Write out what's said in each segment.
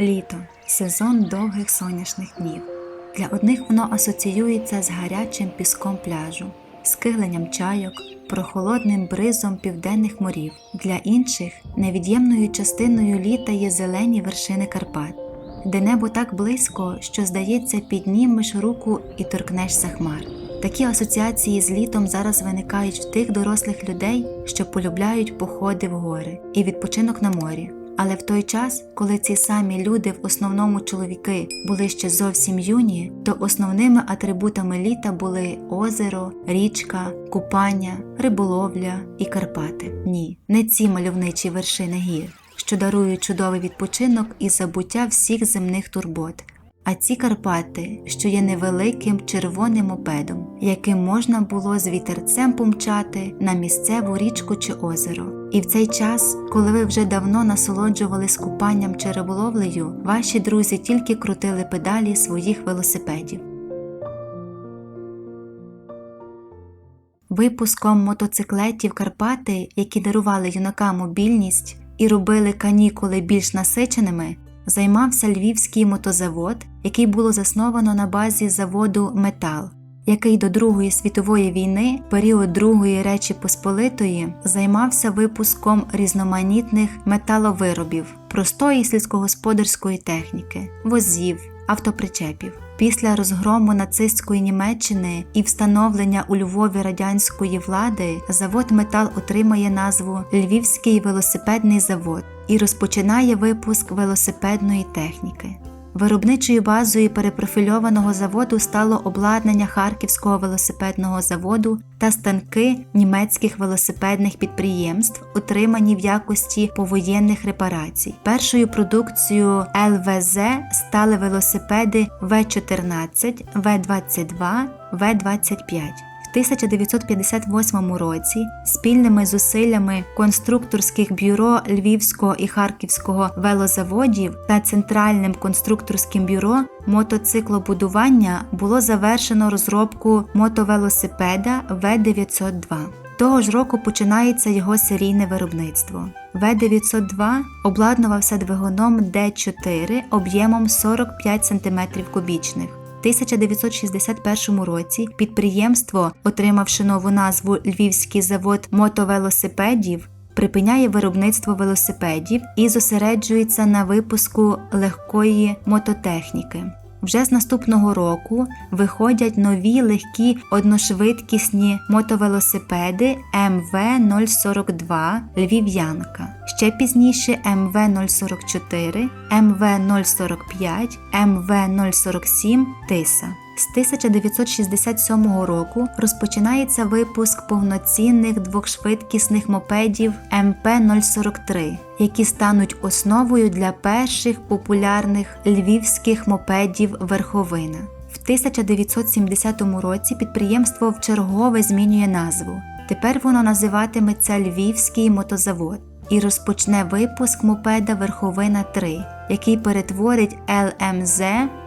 Літо сезон довгих сонячних днів. Для одних воно асоціюється з гарячим піском пляжу, скигленням чайок, прохолодним бризом південних морів. Для інших невід'ємною частиною літа є зелені вершини Карпат, де небо так близько, що здається, піднімеш руку і торкнешся хмар. Такі асоціації з літом зараз виникають в тих дорослих людей, що полюбляють походи в гори і відпочинок на морі. Але в той час, коли ці самі люди, в основному чоловіки, були ще зовсім юні, то основними атрибутами літа були озеро, річка, купання, риболовля і Карпати. Ні, не ці мальовничі вершини гір, що дарують чудовий відпочинок і забуття всіх земних турбот. А ці Карпати, що є невеликим червоним мопедом, яким можна було з вітерцем помчати на місцеву річку чи озеро. І в цей час, коли ви вже давно насолоджувались купанням чи риболовлею, ваші друзі тільки крутили педалі своїх велосипедів. Випуском мотоциклетів Карпати, які дарували юнакам мобільність і робили канікули більш насиченими, займався Львівський мотозавод, який було засновано на базі заводу Метал, який до Другої світової війни, період Другої Речі Посполитої, займався випуском різноманітних металовиробів, простої сільськогосподарської техніки, возів, автопричепів. Після розгрому нацистської Німеччини і встановлення у Львові радянської влади завод Метал отримає назву Львівський велосипедний завод і розпочинає випуск велосипедної техніки. Виробничою базою перепрофільованого заводу стало обладнання Харківського велосипедного заводу та станки німецьких велосипедних підприємств, утримані в якості повоєнних репарацій. Першою продукцією ЛВЗ стали велосипеди В14, В22, В25. В 1958 році спільними зусиллями конструкторських бюро Львівського і Харківського велозаводів та Центральним конструкторським бюро мотоциклобудування було завершено розробку мотовелосипеда В902. Того ж року починається його серійне виробництво. В902 обладнувався двигуном Д4 об'ємом 45 см кубічних. В 1961 році підприємство, отримавши нову назву Львівський завод мотовелосипедів, припиняє виробництво велосипедів і зосереджується на випуску легкої мототехніки. Вже з наступного року виходять нові легкі одношвидкісні мотовелосипеди МВ-042 Львів'янка. Ще пізніше МВ-044, МВ-045, МВ-047 Тиса. З 1967 року розпочинається випуск повноцінних двохшвидкісних мопедів МП-043, які стануть основою для перших популярних львівських мопедів Верховина. В 1970 році підприємство вчергове змінює назву. Тепер воно називатиметься Львівський мотозавод і розпочне випуск мопеда Верховина 3, який перетворить ЛМЗ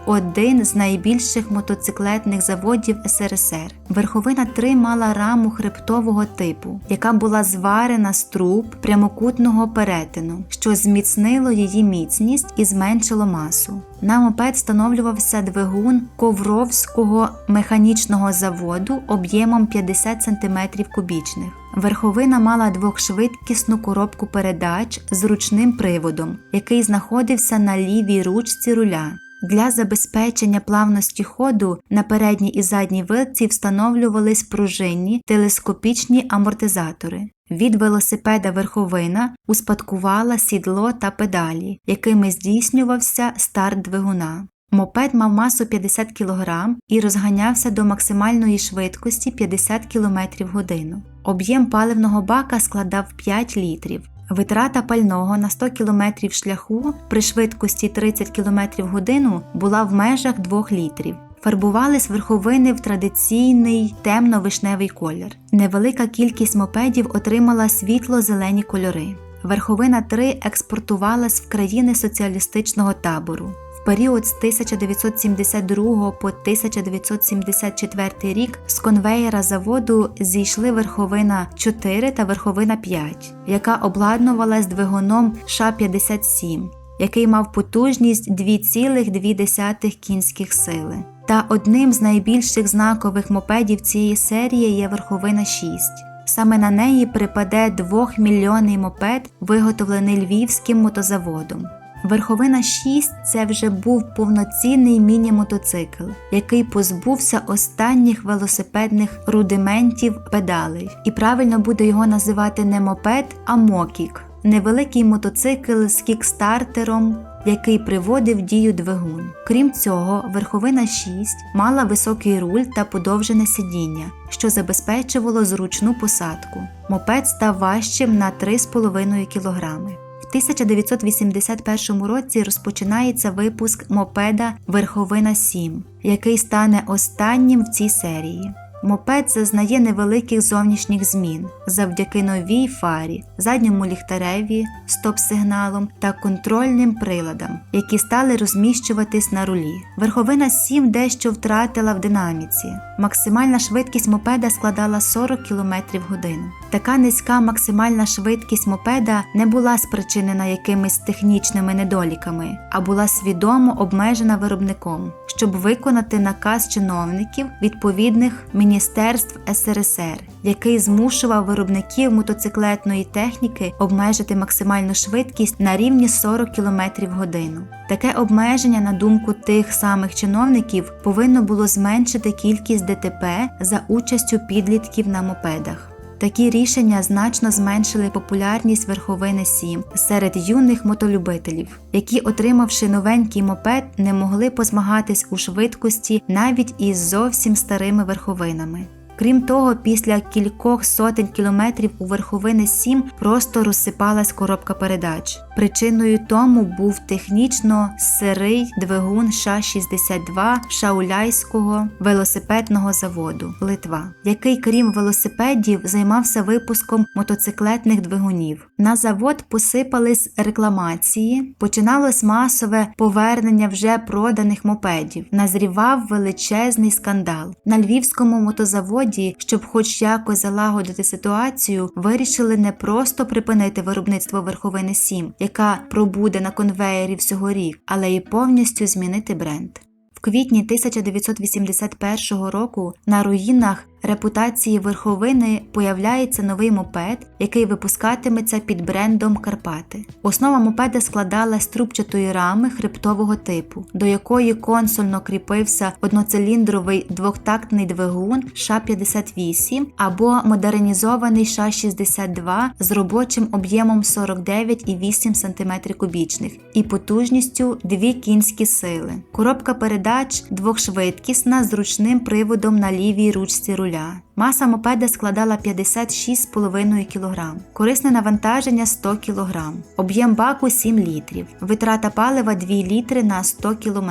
один з найбільших мотоциклетних заводів СРСР. Верховина 3 мала раму хребтового типу, яка була зварена з труб прямокутного перетину, що зміцнило її міцність і зменшило масу. На мопед встановлювався двигун Ковровського механічного заводу об'ємом 50 см кубічних. Верховина мала двохшвидкісну коробку передач з ручним приводом, який знаходився на лівій ручці руля. Для забезпечення плавності ходу на передній і задній вилці встановлювались пружинні телескопічні амортизатори. Від велосипеда верховина успадкувала сідло та педалі, якими здійснювався старт двигуна. Мопед мав масу 50 кг і розганявся до максимальної швидкості 50 км в годину. Об'єм паливного бака складав 5 літрів. Витрата пального на 100 км шляху при швидкості 30 км годину була в межах 2 літрів. Фарбували з верховини в традиційний темно-вишневий колір. Невелика кількість мопедів отримала світло-зелені кольори. Верховина 3 експортувалась в країни соціалістичного табору. Період з 1972 по 1974 рік з конвеєра заводу зійшли верховина 4 та верховина 5, яка обладнувалась двигуном Ша-57. який мав потужність 2,2 кінських сили. Та одним з найбільших знакових мопедів цієї серії є верховина 6. Саме на неї припаде 2-мільйонний мопед, виготовлений львівським мотозаводом. Верховина 6 це вже був повноцінний міні-мотоцикл, який позбувся останніх велосипедних рудиментів педалей. І правильно буде його називати не мопед, а мокік невеликий мотоцикл з кікстартером, який приводив дію двигун. Крім цього, верховина 6 мала високий руль та подовжене сидіння, що забезпечувало зручну посадку. Мопед став важчим на 3,5 кг. В 1981 році розпочинається випуск мопеда Верховина 7, який стане останнім в цій серії. Мопед зазнає невеликих зовнішніх змін завдяки новій фарі, задньому ліхтареві, стоп-сигналом та контрольним приладам, які стали розміщуватись на рулі. Верховина 7 дещо втратила в динаміці. Максимальна швидкість мопеда складала 40 км в годину. Така низька максимальна швидкість мопеда не була спричинена якимись технічними недоліками, а була свідомо обмежена виробником, щоб виконати наказ чиновників відповідних міністерств СРСР, який змушував виробників мотоциклетної техніки обмежити максимальну швидкість на рівні 40 км в годину. Таке обмеження, на думку тих самих чиновників, повинно було зменшити кількість ДТП за участю підлітків на мопедах. Такі рішення значно зменшили популярність верховини 7 серед юних мотолюбителів, які, отримавши новенький мопед, не могли позмагатись у швидкості навіть із зовсім старими верховинами. Крім того, після кількох сотень кілометрів у верховини 7 просто розсипалась коробка передач. Причиною тому був технічно сирий двигун Ша-62 Шауляйського велосипедного заводу Литва, який, крім велосипедів, займався випуском мотоциклетних двигунів. На завод посипались рекламації, починалось масове повернення вже проданих мопедів. Назрівав величезний скандал. На львівському мотозаводі, щоб хоч якось залагодити ситуацію, вирішили не просто припинити виробництво верховини 7, яка пробуде на конвеєрі всього рік, але й повністю змінити бренд. В квітні 1981 року на руїнах репутації верховини появляється новий мопед, який випускатиметься під брендом Карпати. Основа мопеда складала з трубчатої рами хребтового типу, до якої консольно кріпився одноциліндровий двохтактний двигун Ша-58 або модернізований Ша-62 з робочим об'ємом 49,8 см кубічних і потужністю 2 кінські сили. Коробка передач двохшвидкісна з ручним приводом на лівій ручці руля. Маса мопеда складала 56,5 кг, корисне навантаження 100 кг, об'єм баку 7 літрів, витрата палива 2 літри на 100 км.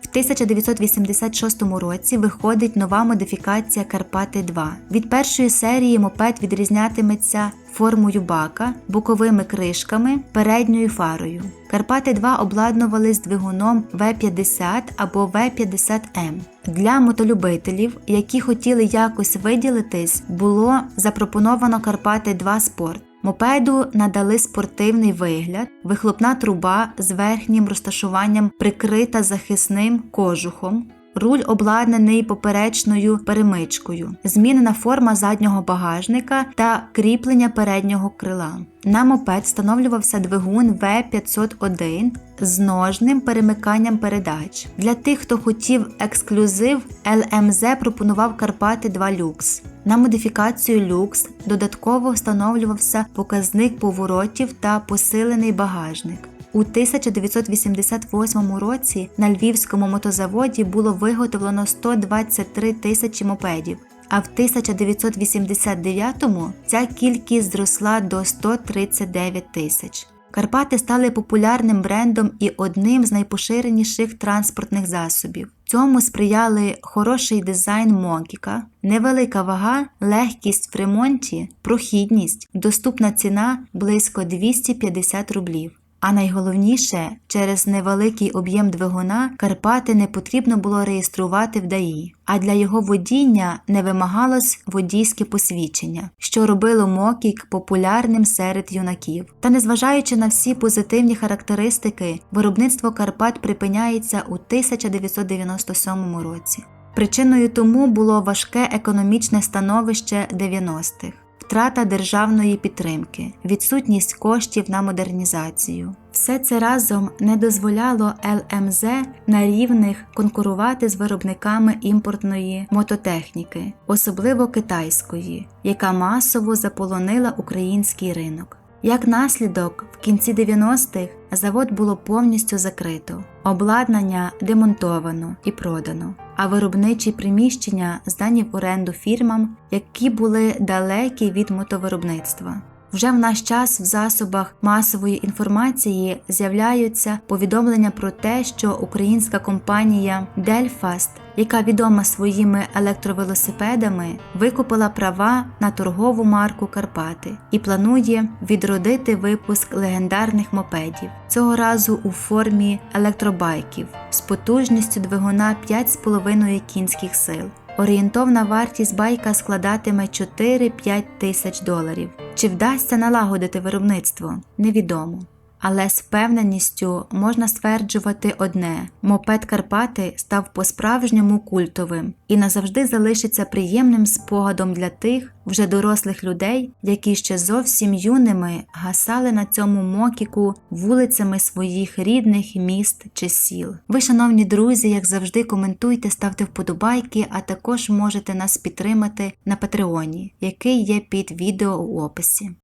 В 1986 році виходить нова модифікація Карпати 2. Від першої серії мопед відрізнятиметься формою бака, боковими кришками, передньою фарою. Карпати 2 обладнували з двигуном В50 або В50М. Для мотолюбителів, які хотіли якось виділитись, було запропоновано Карпати 2 Спорт. Мопеду надали спортивний вигляд, вихлопна труба з верхнім розташуванням прикрита захисним кожухом. Руль обладнаний поперечною перемичкою, змінена форма заднього багажника та кріплення переднього крила. На мопед встановлювався двигун В501 з ножним перемиканням передач. Для тих, хто хотів ексклюзив, ЛМЗ пропонував Карпати 2 люкс. На модифікацію люкс додатково встановлювався показник поворотів та посилений багажник. У 1988 році на львівському мотозаводі було виготовлено 123 тисячі мопедів, а в 1989-му ця кількість зросла до 139 тисяч. Карпати стали популярним брендом і одним з найпоширеніших транспортних засобів. Цьому сприяли хороший дизайн Мокіка, невелика вага, легкість в ремонті, прохідність, доступна ціна близько 250 рублів. А найголовніше, через невеликий об'єм двигуна Карпати не потрібно було реєструвати в ДАІ, а для його водіння не вимагалось водійське посвідчення, що робило Мокік популярним серед юнаків. Та незважаючи на всі позитивні характеристики, виробництво Карпат припиняється у 1997 році. Причиною тому було важке економічне становище 90-х втрата державної підтримки, відсутність коштів на модернізацію. Все це разом не дозволяло ЛМЗ на рівних конкурувати з виробниками імпортної мототехніки, особливо китайської, яка масово заполонила український ринок. Як наслідок, в кінці 90-х завод було повністю закрито, обладнання демонтовано і продано, а виробничі приміщення здані в оренду фірмам, які були далекі від мотовиробництва. Вже в наш час в засобах масової інформації з'являються повідомлення про те, що українська компанія Delfast, яка відома своїми електровелосипедами, викупила права на торгову марку Карпати і планує відродити випуск легендарних мопедів, цього разу у формі електробайків з потужністю двигуна 5,5 кінських сил. Орієнтовна вартість байка складатиме 4-5 тисяч доларів. Чи вдасться налагодити виробництво? Невідомо. Але з певненістю можна стверджувати одне: мопед Карпати став по-справжньому культовим і назавжди залишиться приємним спогадом для тих вже дорослих людей, які ще зовсім юними гасали на цьому мокіку вулицями своїх рідних міст чи сіл. Ви, шановні друзі, як завжди, коментуйте, ставте вподобайки, а також можете нас підтримати на Патреоні, який є під відео у описі.